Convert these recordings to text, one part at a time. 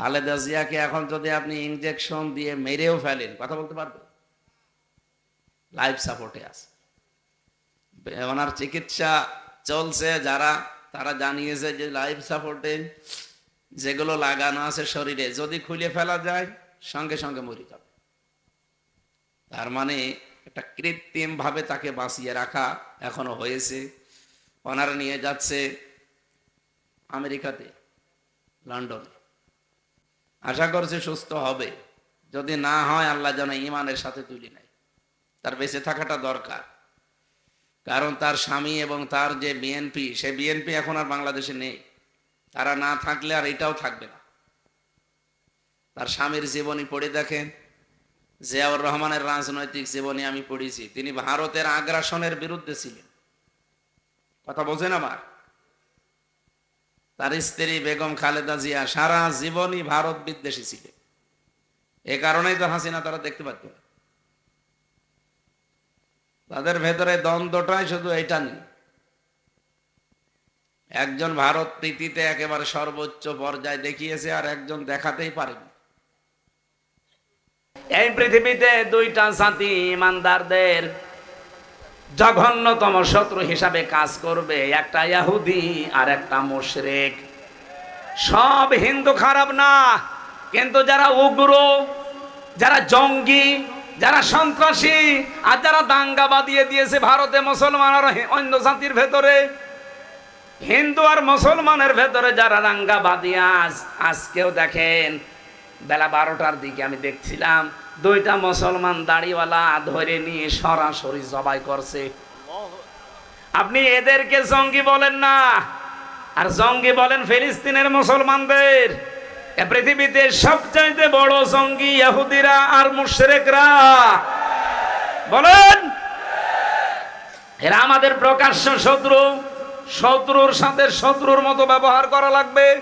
খালেদা জিয়াকে এখন যদি আপনি ইনজেকশন দিয়ে মেরেও ফেলেন, কথা বলতে পারবে? লাইফ সাপোর্টে আছে। ওনার চিকিৎসা চলছে, যারা, তারা জানিয়েছে যে লাইফ সাপোর্টে যেগুলো লাগানো আছে শরীরে, যদি খুলে ফেলা যায়, সঙ্গে সঙ্গে মরে যাবে। তার মানে একটা কৃত্রিম ভাবে তাকে বাঁচিয়ে রাখা এখনও হয়েছে। ওনারা নিয়ে যাচ্ছে আমেরিকাতে, লন্ডনে। আশা করছে সুস্থ হবে। যদি না হয়, আল্লাহ যেন ইমানের সাথে তুলি নেয়। তার বেঁচে থাকাটা দরকার। কারণ তার স্বামী এবং তার যে বিএনপি সে বিএনপি এখন আর বাংলাদেশে নেই। তারা না থাকলে আর এটাও থাকবে না। তার স্বামীর জীবনী পড়ে দেখেন। জিয়াউর রহমানের রাজনৈতিক জীবনী আমি পড়েছি। তিনি ভারতের আগ্রাসনের বিরুদ্ধে ছিলেন। কথা বোঝেন আমার? তার স্ত্রী বেগম খালেদা জিয়া সারা জীবনই ভারত বিদ্বেষী ছিলেন এ কারণেই তো হাসিনা তারা দেখতে পাচ্ত না। তাদের ভেতরে দ্বন্দ্বটাই শুধু এটা নেই। একজন ভারত প্রীতিতে একেবারে সর্বোচ্চ পর্যায়ে দেখিয়েছে আর একজন দেখাতেই পারেনি। এই পৃথিবীতে দুইটা জাতি ইমানদারদের জঘন্যতম শত্রু হিসাবে কাজ করবে একটা ইয়াহুদি আর একটা মুশরিক। সব হিন্দু খারাপ না, কিন্তু যারা উগ্র, যারা জঙ্গি, যারা সন্ত্রাসী আর যারা দাঙ্গা বাদিয়ে দিয়েছে ভারতে মুসলমান আর অন্য জাতির ভেতরে, হিন্দু আর মুসলমানের ভেতরে যারা দাঙ্গা বাদিয়ে আজ আজকেও দেখেন, বেলা বারোটার দিকে আমি দেখছিলাম দুইটা মুসলমান দাড়িওয়ালা ধরে নিয়ে সরাসরি জবাই করছে। আপনি এদেরকে জঙ্গি বলেন না। আর জঙ্গি বলেন ফিলিস্তিনের মুসলমানদের। পৃথিবীতে সবচাইতে বড় জঙ্গি ইহুদিরা আর মুশরিকরা। বলেন। এরা আমাদের প্রকাশ্য শত্রু। শত্রুর সাথে শত্রুর মতো ব্যবহার করা লাগবে।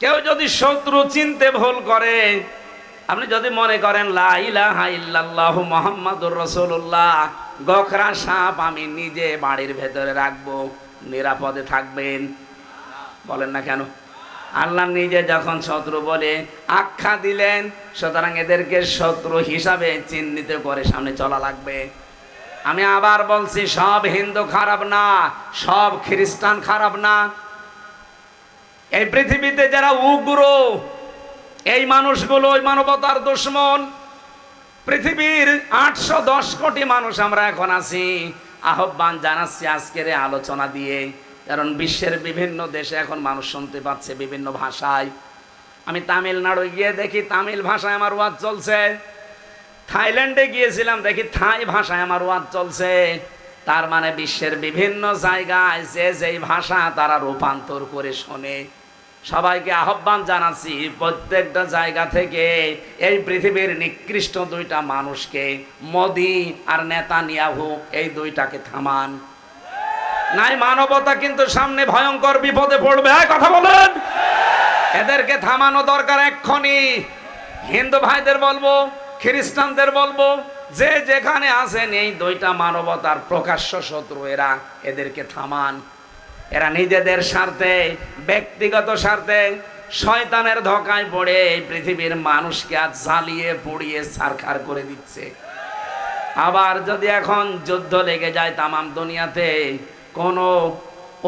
কেউ যদি শত্রু চিনতে ভুল করে আপনি যদি মনে করেন রাসূলুল্লাহ গখরা সাপ আমি নিজে বাড়ির ভেতরে রাখব, নিরাপদে থাকবেন। বলেন না কেন? আল্লাহ নিজে যখন শত্রু বলে আখ্যা দিলেন, সুতরাং এদেরকে শত্রু হিসাবে চিহ্নিত করে সামনে চলা লাগবে। আমি আবার বলছি, সব হিন্দু খারাপ না, সব খ্রিস্টান খারাপ না। এই পৃথিবীতে যারা উগ্র এই মানুষগুলো ওই মানবতার দুশ্মন। পৃথিবীর আটশো দশ কোটি মানুষ আমরা এখন আছি। আহ্বান জানাচ্ছি আজকের আলোচনা দিয়ে, কারণ বিশ্বের বিভিন্ন দেশে এখন মানুষ শুনতে পাচ্ছে বিভিন্ন ভাষায়। আমি তামিলনাড়ু গিয়ে দেখি তামিল ভাষায় আমার ওয়াজ চলছে। থাইল্যান্ডে গিয়েছিলাম দেখি থাই ভাষায় আমার ওয়াজ চলছে। তার মানে বিশ্বের বিভিন্ন জায়গায় যে যেই ভাষা তারা রূপান্তর করে শোনে। সবাইকে আহ্বান জানাচ্ছি, প্রত্যেকটা জায়গা থেকে এই পৃথিবীর নিকৃষ্ট দুইটা মানুষকে, মোদি আর নেতানিয়াহু, এই দুইটাকে থামান। নাই মানবতা কিন্তু সামনে ভয়ঙ্কর বিপদে পড়বে কথা বলেন। এদেরকে থামানো দরকার এক্ষুনি। হিন্দু ভাইদের বলব, খ্রিস্টানদের বলব, যে যেখানে আছেন, এই দুইটা মানবতার প্রকাশ্য শত্রু এরা এদেরকে থামান। এরা নিজেদের স্বার্থে, ব্যক্তিগত স্বার্থে শয়তানের ধোকায় পড়ে এই পৃথিবীর মানুষকে আজ জ্বালিয়ে পুড়িয়ে সারখার করে দিচ্ছে। আবার যদি এখন যুদ্ধ লেগে যায় তামাম দুনিয়াতে, কোনো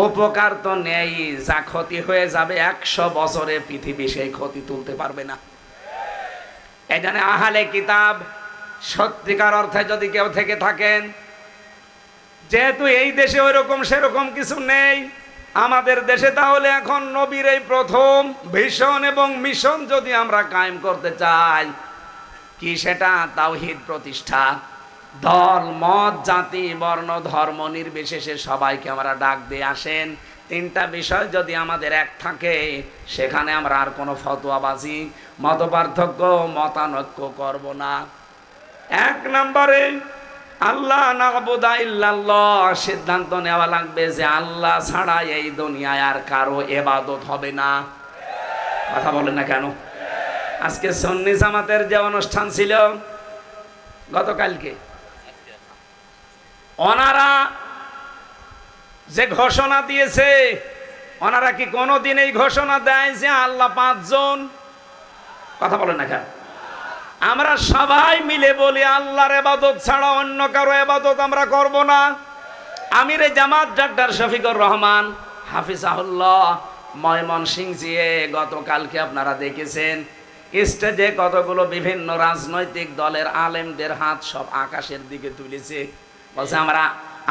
উপকার তো নেই, যা ক্ষতি হয়ে যাবে একশো বছরে পৃথিবী সেই ক্ষতি তুলতে পারবে না। এখানে আহালে কিতাব সত্যিকার অর্থে যদি কেউ থেকে থাকেন যেহেতু এই দেশে ওইরকম সেরকম কিছু নেই, আমাদের দেশে তাহলে এখন নবীর এই প্রথম ভীষণ এবং মিশন যদি আমরা কায়েম করতে চাই, কি সেটা? তাওহিদ প্রতিষ্ঠা। দল, মত, জাতি, বর্ণ, ধর্ম নির্বিশেষে সবাইকে আমরা ডাক দিয়ে আসেন। তিনটা বিষয় যদি আমাদের এক থাকে, সেখানে আমরা আর কোনো ফতোয়াবাজি মত পার্থক্য মতানৈক্য করব না। এক নম্বরে আল্লাহ সিদ্ধান্ত নেওয়া লাগবে যে আল্লাহ ছাড়া এই দুনিয়ায় আর কারও এবাদত হবে না। কথা বলেন না কেন? আজকে সন্নি জামাতের যে অনুষ্ঠান ছিল, গতকালকে, ওনারা যে ঘোষণা দিয়েছে, ওনারা কি কোনোদিন এই ঘোষণা দেয় যে আল্লাহ পাঁচজন? কথা বলেন না কেন? আমরা সবাই মিলে বলি, আল্লাহর এবাদত ছাড়া অন্য কারও এবাদত আমরা করব না। আমির জামাত ডাক্তার শফিকুর রহমান হাফিজ হাফিজাহুল্লাহ ময়মন সিং জিয়ে গতকালকে আপনারা দেখেছেন, স্টেজে কতগুলো বিভিন্ন রাজনৈতিক দলের আলেমদের হাত সব আকাশের দিকে তুলেছে। বলছে, আমরা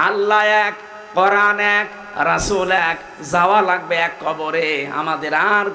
আল্লাহ এক, কোরআন এক, রাসূল এক, যাওয়া লাগবে এক কবরে, আমাদের আর